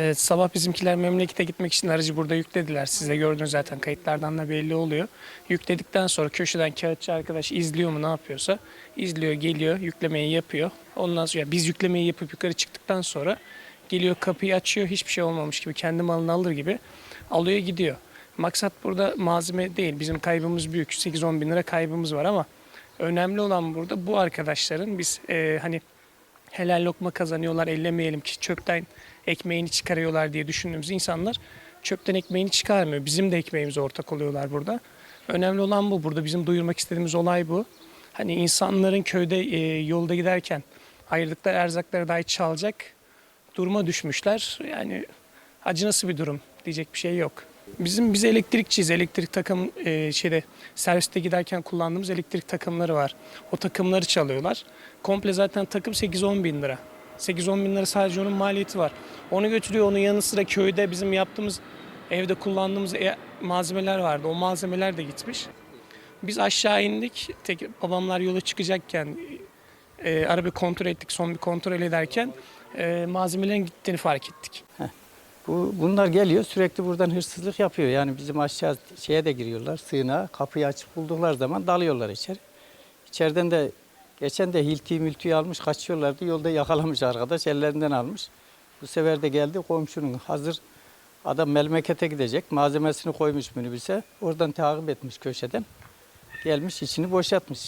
Evet, sabah bizimkiler memlekete gitmek için aracı burada yüklediler. Siz de gördünüz zaten kayıtlardan da belli oluyor. Yükledikten sonra köşeden kağıtçı arkadaş izliyor mu ne yapıyorsa izliyor geliyor yüklemeyi yapıyor. Ondan sonra yani biz yüklemeyi yapıp yukarı çıktıktan sonra geliyor kapıyı açıyor hiçbir şey olmamış gibi kendi malını alır gibi alıyor gidiyor. Maksat burada malzeme değil bizim kaybımız büyük 8-10 bin lira kaybımız var ama önemli olan burada bu arkadaşların biz e, hani helal lokma kazanıyorlar ellemeyelim ki çöpten ekmeğini çıkarıyorlar diye düşündüğümüz insanlar çöpten ekmeğini çıkarmıyor. Bizim de ekmeğimize ortak oluyorlar burada. Önemli olan bu. Burada bizim duyurmak istediğimiz olay bu. Hani insanların köyde e, yolda giderken ayırdıkları erzakları dahi çalacak duruma düşmüşler. Yani acı bir durum diyecek bir şey yok. Bizim biz elektrikçiyiz. Elektrik takım e, şeyde serviste giderken kullandığımız elektrik takımları var. O takımları çalıyorlar. Komple zaten takım 8-10 bin lira. 8-10 bin lira sadece onun maliyeti var. Onu götürüyor. Onun yanı sıra köyde bizim yaptığımız evde kullandığımız e- malzemeler vardı. O malzemeler de gitmiş. Biz aşağı indik. Tek, babamlar yola çıkacakken e, arabayı kontrol ettik. Son bir kontrol ederken e, malzemelerin gittiğini fark ettik. Bu, bunlar geliyor sürekli buradan hırsızlık yapıyor. Yani bizim aşağı şeye de giriyorlar sığınağa kapıyı açıp buldukları zaman dalıyorlar içeri. İçeriden de geçen de hilti mültüyü almış kaçıyorlardı. Yolda yakalamış arkadaş ellerinden almış. Bu sefer de geldi komşunun hazır adam memlekete gidecek malzemesini koymuş minibüse. Oradan takip etmiş köşeden. Gelmiş içini boşaltmış.